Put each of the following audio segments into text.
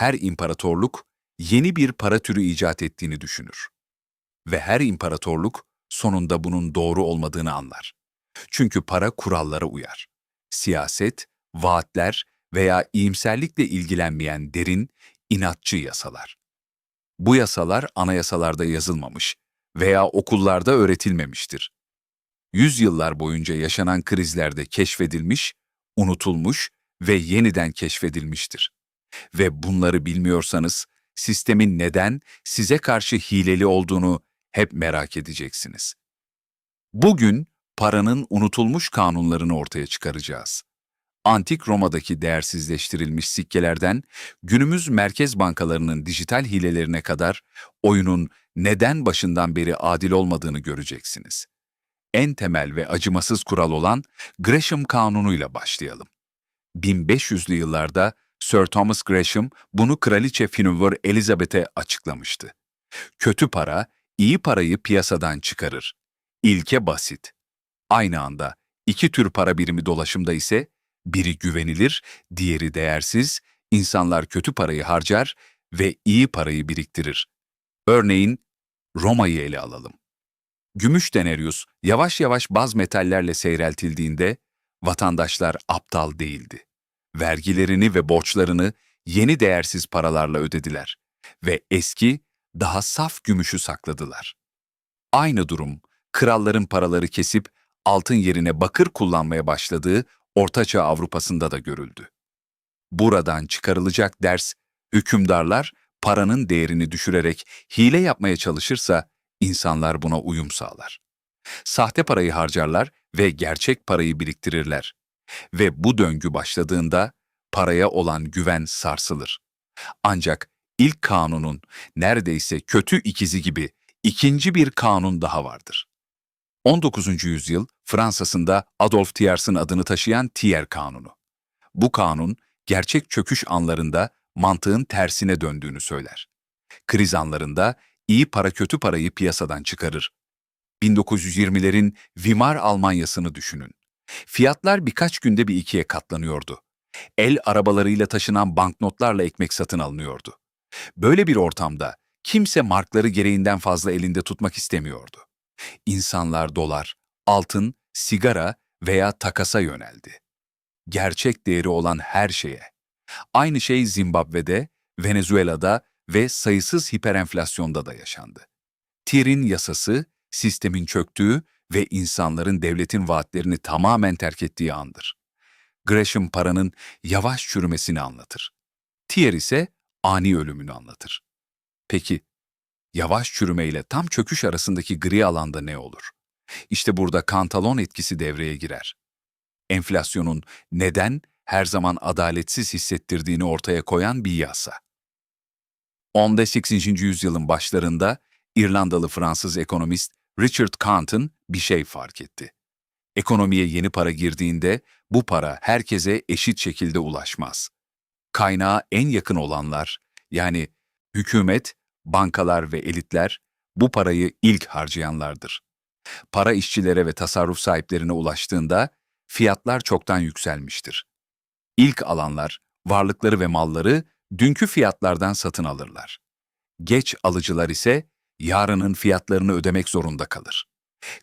her imparatorluk yeni bir para türü icat ettiğini düşünür. Ve her imparatorluk sonunda bunun doğru olmadığını anlar. Çünkü para kurallara uyar. Siyaset, vaatler veya iyimserlikle ilgilenmeyen derin, inatçı yasalar. Bu yasalar anayasalarda yazılmamış veya okullarda öğretilmemiştir. Yüzyıllar boyunca yaşanan krizlerde keşfedilmiş, unutulmuş ve yeniden keşfedilmiştir. Ve bunları bilmiyorsanız sistemin neden size karşı hileli olduğunu hep merak edeceksiniz. Bugün paranın unutulmuş kanunlarını ortaya çıkaracağız. Antik Roma'daki değersizleştirilmiş sikkelerden günümüz merkez bankalarının dijital hilelerine kadar oyunun neden başından beri adil olmadığını göreceksiniz. En temel ve acımasız kural olan Gresham Kanunu'yla başlayalım. 1500'lü yıllarda Sir Thomas Gresham bunu Kraliçe Finüvür Elizabeth'e açıklamıştı. Kötü para, iyi parayı piyasadan çıkarır. İlke basit. Aynı anda iki tür para birimi dolaşımda ise biri güvenilir, diğeri değersiz, insanlar kötü parayı harcar ve iyi parayı biriktirir. Örneğin Roma'yı ele alalım. Gümüş denerius yavaş yavaş baz metallerle seyreltildiğinde vatandaşlar aptal değildi. Vergilerini ve borçlarını yeni değersiz paralarla ödediler ve eski, daha saf gümüşü sakladılar. Aynı durum, kralların paraları kesip altın yerine bakır kullanmaya başladığı Ortaçağ Avrupa'sında da görüldü. Buradan çıkarılacak ders, hükümdarlar paranın değerini düşürerek hile yapmaya çalışırsa insanlar buna uyum sağlar. Sahte parayı harcarlar ve gerçek parayı biriktirirler. Ve bu döngü başladığında paraya olan güven sarsılır. Ancak ilk kanunun neredeyse kötü ikizi gibi ikinci bir kanun daha vardır. 19. yüzyıl Fransa'sında Adolf Thiers'ın adını taşıyan Thiers Kanunu. Bu kanun, gerçek çöküş anlarında mantığın tersine döndüğünü söyler. Kriz anlarında iyi para kötü parayı piyasadan çıkarır. 1920'lerin Weimar Almanyası'nı düşünün. Fiyatlar birkaç günde bir ikiye katlanıyordu. El arabalarıyla taşınan banknotlarla ekmek satın alınıyordu. Böyle bir ortamda kimse markları gereğinden fazla elinde tutmak istemiyordu. İnsanlar dolar, altın, sigara veya takasa yöneldi. Gerçek değeri olan her şeye. Aynı şey Zimbabwe'de, Venezuela'da ve sayısız hiperenflasyonda da yaşandı. Tier'in yasası, sistemin çöktüğü ve insanların devletin vaatlerini tamamen terk ettiği andır. Gresham paranın yavaş çürümesini anlatır. Tier ise ani ölümünü anlatır. Peki, yavaş çürüme ile tam çöküş arasındaki gri alanda ne olur? İşte burada kantalon etkisi devreye girer. Enflasyonun neden her zaman adaletsiz hissettirdiğini ortaya koyan bir yasa. 18. yüzyılın başlarında İrlandalı Fransız ekonomist Richard Canton bir şey fark etti. Ekonomiye yeni para girdiğinde bu para herkese eşit şekilde ulaşmaz. Kaynağa en yakın olanlar, yani hükümet, bankalar ve elitler bu parayı ilk harcayanlardır. Para işçilere ve tasarruf sahiplerine ulaştığında fiyatlar çoktan yükselmiştir. İlk alanlar varlıkları ve malları dünkü fiyatlardan satın alırlar. Geç alıcılar ise yarının fiyatlarını ödemek zorunda kalır.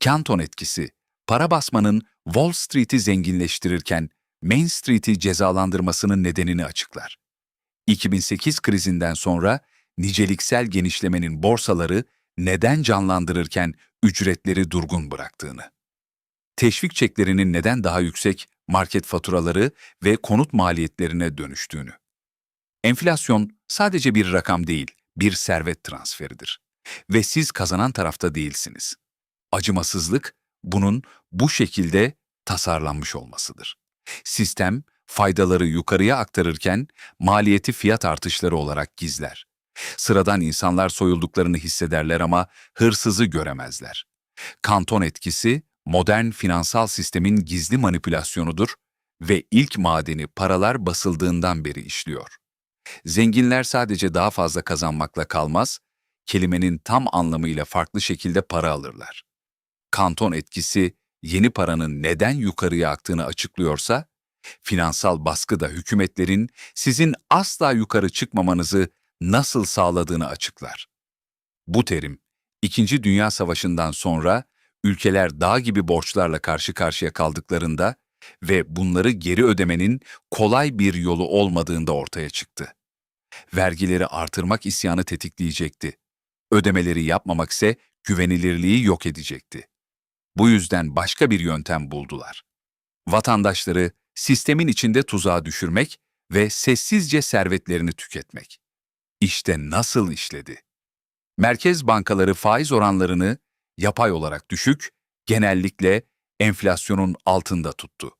Canton etkisi, para basmanın Wall Street'i zenginleştirirken Main Street'i cezalandırmasının nedenini açıklar. 2008 krizinden sonra niceliksel genişlemenin borsaları neden canlandırırken ücretleri durgun bıraktığını. Teşvik çeklerinin neden daha yüksek market faturaları ve konut maliyetlerine dönüştüğünü. Enflasyon sadece bir rakam değil, bir servet transferidir. Ve siz kazanan tarafta değilsiniz. Acımasızlık, bunun bu şekilde tasarlanmış olmasıdır. Sistem, faydaları yukarıya aktarırken maliyeti fiyat artışları olarak gizler. Sıradan insanlar soyulduklarını hissederler ama hırsızı göremezler. Kanton etkisi, modern finansal sistemin gizli manipülasyonudur ve ilk madeni paralar basıldığından beri işliyor. Zenginler sadece daha fazla kazanmakla kalmaz, kelimenin tam anlamıyla farklı şekilde para alırlar. Kanton etkisi, yeni paranın neden yukarıya aktığını açıklıyorsa, Finansal baskı da hükümetlerin sizin asla yukarı çıkmamanızı nasıl sağladığını açıklar. Bu terim, İkinci Dünya Savaşı'ndan sonra ülkeler dağ gibi borçlarla karşı karşıya kaldıklarında ve bunları geri ödemenin kolay bir yolu olmadığında ortaya çıktı. Vergileri artırmak isyanı tetikleyecekti. Ödemeleri yapmamak ise güvenilirliği yok edecekti. Bu yüzden başka bir yöntem buldular. Vatandaşları sistemin içinde tuzağa düşürmek ve sessizce servetlerini tüketmek. İşte nasıl işledi. Merkez bankaları faiz oranlarını yapay olarak düşük, genellikle enflasyonun altında tuttu.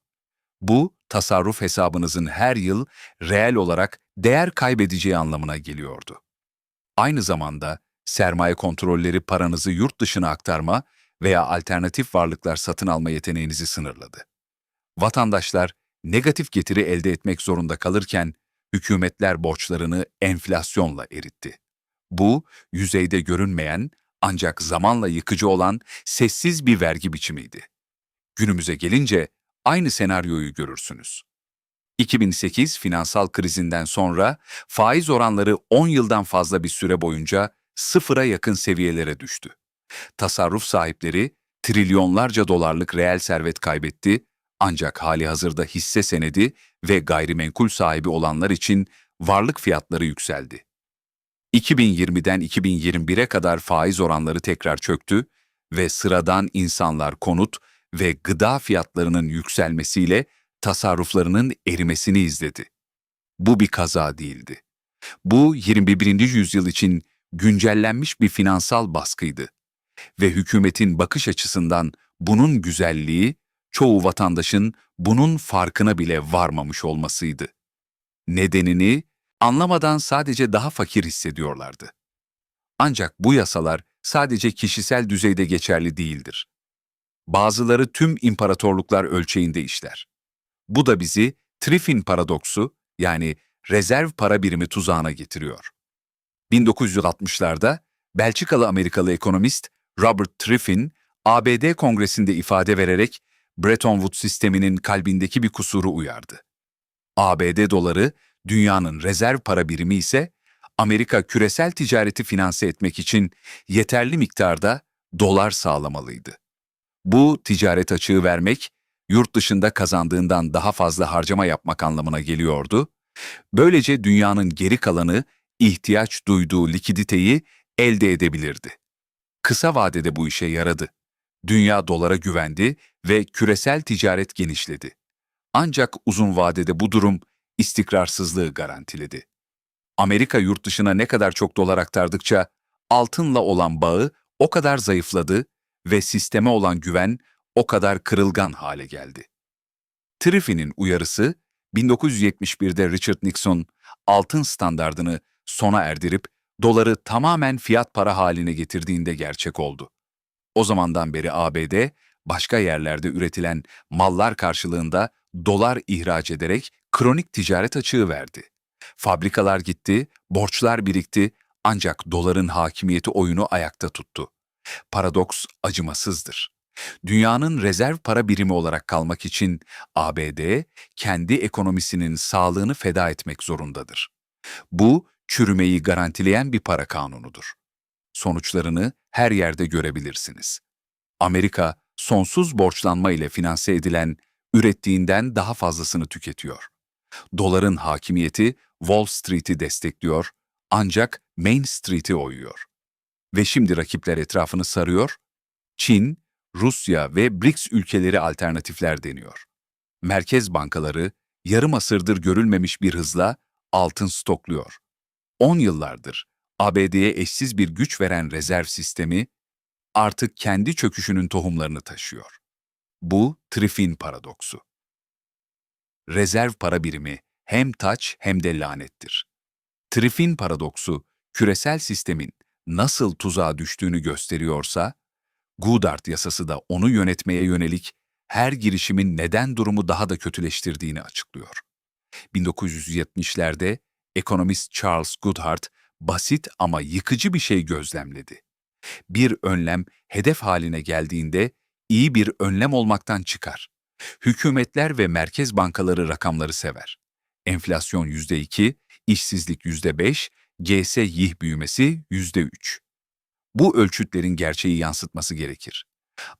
Bu, tasarruf hesabınızın her yıl reel olarak değer kaybedeceği anlamına geliyordu. Aynı zamanda sermaye kontrolleri paranızı yurt dışına aktarma veya alternatif varlıklar satın alma yeteneğinizi sınırladı. Vatandaşlar negatif getiri elde etmek zorunda kalırken hükümetler borçlarını enflasyonla eritti. Bu, yüzeyde görünmeyen ancak zamanla yıkıcı olan sessiz bir vergi biçimiydi. Günümüze gelince aynı senaryoyu görürsünüz. 2008 finansal krizinden sonra faiz oranları 10 yıldan fazla bir süre boyunca sıfıra yakın seviyelere düştü. Tasarruf sahipleri trilyonlarca dolarlık reel servet kaybetti ancak hali hazırda hisse senedi ve gayrimenkul sahibi olanlar için varlık fiyatları yükseldi. 2020'den 2021'e kadar faiz oranları tekrar çöktü ve sıradan insanlar konut ve gıda fiyatlarının yükselmesiyle tasarruflarının erimesini izledi. Bu bir kaza değildi. Bu 21. yüzyıl için güncellenmiş bir finansal baskıydı ve hükümetin bakış açısından bunun güzelliği çoğu vatandaşın bunun farkına bile varmamış olmasıydı. Nedenini anlamadan sadece daha fakir hissediyorlardı. Ancak bu yasalar sadece kişisel düzeyde geçerli değildir. Bazıları tüm imparatorluklar ölçeğinde işler. Bu da bizi Triffin paradoksu yani rezerv para birimi tuzağına getiriyor. 1960'larda Belçikalı Amerikalı ekonomist Robert Triffin, ABD Kongresi'nde ifade vererek Bretton Woods sisteminin kalbindeki bir kusuru uyardı. ABD doları dünyanın rezerv para birimi ise Amerika küresel ticareti finanse etmek için yeterli miktarda dolar sağlamalıydı. Bu ticaret açığı vermek, yurt dışında kazandığından daha fazla harcama yapmak anlamına geliyordu. Böylece dünyanın geri kalanı ihtiyaç duyduğu likiditeyi elde edebilirdi. Kısa vadede bu işe yaradı. Dünya dolara güvendi ve küresel ticaret genişledi. Ancak uzun vadede bu durum istikrarsızlığı garantiledi. Amerika yurt dışına ne kadar çok dolar aktardıkça altınla olan bağı o kadar zayıfladı ve sisteme olan güven o kadar kırılgan hale geldi. Triffin'in uyarısı 1971'de Richard Nixon altın standardını sona erdirip doları tamamen fiyat para haline getirdiğinde gerçek oldu. O zamandan beri ABD başka yerlerde üretilen mallar karşılığında dolar ihraç ederek kronik ticaret açığı verdi. Fabrikalar gitti, borçlar birikti ancak doların hakimiyeti oyunu ayakta tuttu. Paradoks acımasızdır. Dünyanın rezerv para birimi olarak kalmak için ABD kendi ekonomisinin sağlığını feda etmek zorundadır. Bu çürümeyi garantileyen bir para kanunudur. Sonuçlarını her yerde görebilirsiniz. Amerika sonsuz borçlanma ile finanse edilen ürettiğinden daha fazlasını tüketiyor. Doların hakimiyeti Wall Street'i destekliyor ancak Main Street'i oyuyor. Ve şimdi rakipler etrafını sarıyor, Çin, Rusya ve BRICS ülkeleri alternatifler deniyor. Merkez bankaları yarım asırdır görülmemiş bir hızla altın stokluyor. 10 yıllardır ABD'ye eşsiz bir güç veren rezerv sistemi artık kendi çöküşünün tohumlarını taşıyor. Bu Triffin paradoksu. Rezerv para birimi hem taç hem de lanettir. Triffin paradoksu küresel sistemin nasıl tuzağa düştüğünü gösteriyorsa, Goodart yasası da onu yönetmeye yönelik her girişimin neden durumu daha da kötüleştirdiğini açıklıyor. 1970'lerde ekonomist Charles Goodhart basit ama yıkıcı bir şey gözlemledi. Bir önlem hedef haline geldiğinde iyi bir önlem olmaktan çıkar Hükümetler ve merkez bankaları rakamları sever. Enflasyon %2, işsizlik %5, GS yih büyümesi %3. Bu ölçütlerin gerçeği yansıtması gerekir.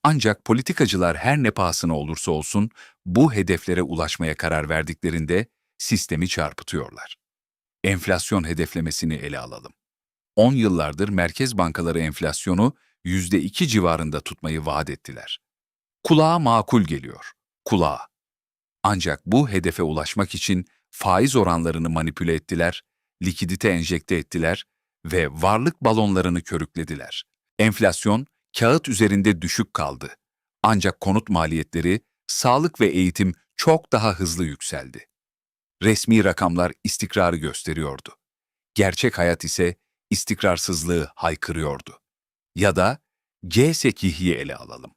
Ancak politikacılar her ne pahasına olursa olsun bu hedeflere ulaşmaya karar verdiklerinde sistemi çarpıtıyorlar. Enflasyon hedeflemesini ele alalım. 10 yıllardır merkez bankaları enflasyonu %2 civarında tutmayı vaat ettiler. Kulağa makul geliyor, kulağa. Ancak bu hedefe ulaşmak için faiz oranlarını manipüle ettiler, likidite enjekte ettiler ve varlık balonlarını körüklediler. Enflasyon kağıt üzerinde düşük kaldı. Ancak konut maliyetleri, sağlık ve eğitim çok daha hızlı yükseldi. Resmi rakamlar istikrarı gösteriyordu. Gerçek hayat ise istikrarsızlığı haykırıyordu. Ya da G sekihyi ele alalım.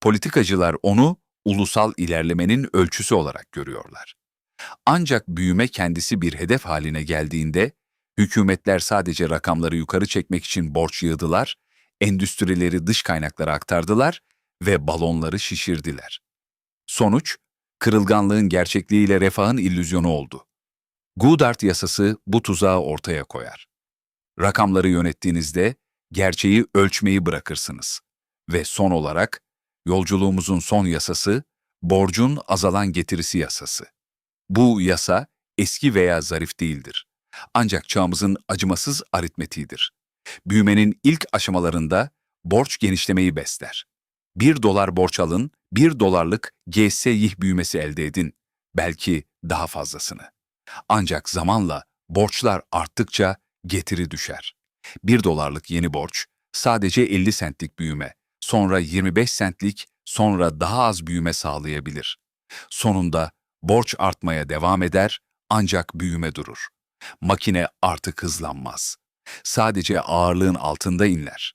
Politikacılar onu ulusal ilerlemenin ölçüsü olarak görüyorlar. Ancak büyüme kendisi bir hedef haline geldiğinde, hükümetler sadece rakamları yukarı çekmek için borç yığdılar, endüstrileri dış kaynaklara aktardılar ve balonları şişirdiler. Sonuç, kırılganlığın gerçekliğiyle refahın illüzyonu oldu. Goodart yasası bu tuzağı ortaya koyar. Rakamları yönettiğinizde gerçeği ölçmeyi bırakırsınız. Ve son olarak, yolculuğumuzun son yasası, borcun azalan getirisi yasası. Bu yasa eski veya zarif değildir. Ancak çağımızın acımasız aritmetiğidir. Büyümenin ilk aşamalarında borç genişlemeyi besler. Bir dolar borç alın, bir dolarlık GSYİH büyümesi elde edin. Belki daha fazlasını. Ancak zamanla borçlar arttıkça getiri düşer. Bir dolarlık yeni borç, sadece 50 sentlik büyüme, sonra 25 sentlik, sonra daha az büyüme sağlayabilir. Sonunda borç artmaya devam eder ancak büyüme durur. Makine artık hızlanmaz. Sadece ağırlığın altında inler.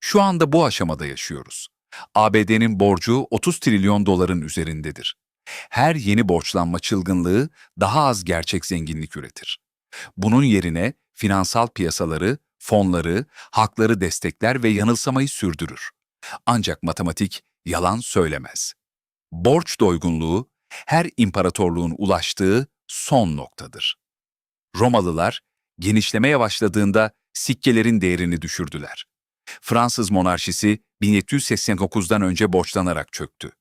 Şu anda bu aşamada yaşıyoruz. ABD'nin borcu 30 trilyon doların üzerindedir. Her yeni borçlanma çılgınlığı daha az gerçek zenginlik üretir. Bunun yerine finansal piyasaları, fonları, hakları destekler ve yanılsamayı sürdürür. Ancak matematik yalan söylemez. Borç doygunluğu her imparatorluğun ulaştığı son noktadır. Romalılar genişlemeye başladığında sikkelerin değerini düşürdüler. Fransız monarşisi 1789'dan önce borçlanarak çöktü.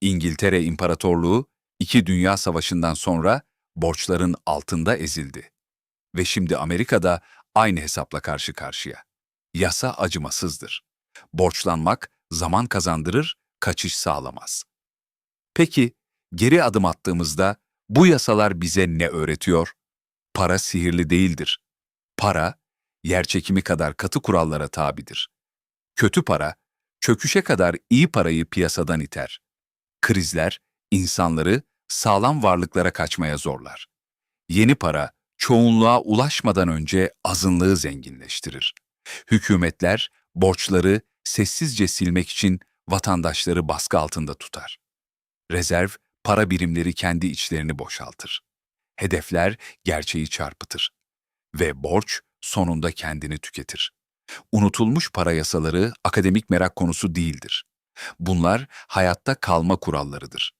İngiltere İmparatorluğu iki Dünya Savaşı'ndan sonra borçların altında ezildi. Ve şimdi Amerika'da aynı hesapla karşı karşıya. Yasa acımasızdır. Borçlanmak zaman kazandırır, kaçış sağlamaz. Peki, geri adım attığımızda bu yasalar bize ne öğretiyor? Para sihirli değildir. Para, yerçekimi kadar katı kurallara tabidir. Kötü para, çöküşe kadar iyi parayı piyasadan iter. Krizler, insanları sağlam varlıklara kaçmaya zorlar. Yeni para, çoğunluğa ulaşmadan önce azınlığı zenginleştirir. Hükümetler, borçları sessizce silmek için vatandaşları baskı altında tutar. Rezerv, para birimleri kendi içlerini boşaltır. Hedefler gerçeği çarpıtır. Ve borç sonunda kendini tüketir. Unutulmuş para yasaları akademik merak konusu değildir. Bunlar hayatta kalma kurallarıdır.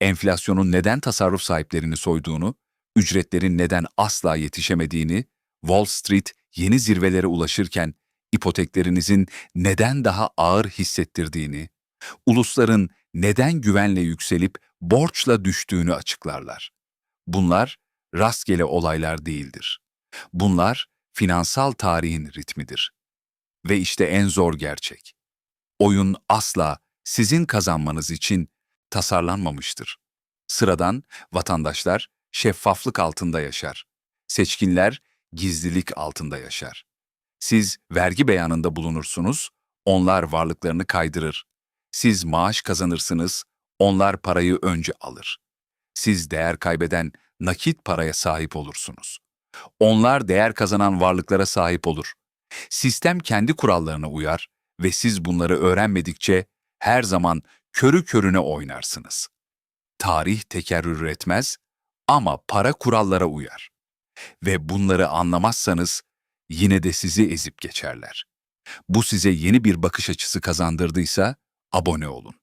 Enflasyonun neden tasarruf sahiplerini soyduğunu, ücretlerin neden asla yetişemediğini, Wall Street yeni zirvelere ulaşırken ipoteklerinizin neden daha ağır hissettirdiğini, ulusların neden güvenle yükselip borçla düştüğünü açıklarlar. Bunlar rastgele olaylar değildir. Bunlar finansal tarihin ritmidir. Ve işte en zor gerçek. Oyun asla sizin kazanmanız için tasarlanmamıştır. Sıradan vatandaşlar şeffaflık altında yaşar. Seçkinler gizlilik altında yaşar. Siz vergi beyanında bulunursunuz, onlar varlıklarını kaydırır. Siz maaş kazanırsınız, onlar parayı önce alır. Siz değer kaybeden nakit paraya sahip olursunuz. Onlar değer kazanan varlıklara sahip olur. Sistem kendi kurallarına uyar ve siz bunları öğrenmedikçe her zaman körü körüne oynarsınız. Tarih tekerrür etmez ama para kurallara uyar. Ve bunları anlamazsanız yine de sizi ezip geçerler. Bu size yeni bir bakış açısı kazandırdıysa abone olun.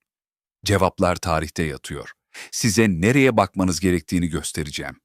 Cevaplar tarihte yatıyor. Size nereye bakmanız gerektiğini göstereceğim.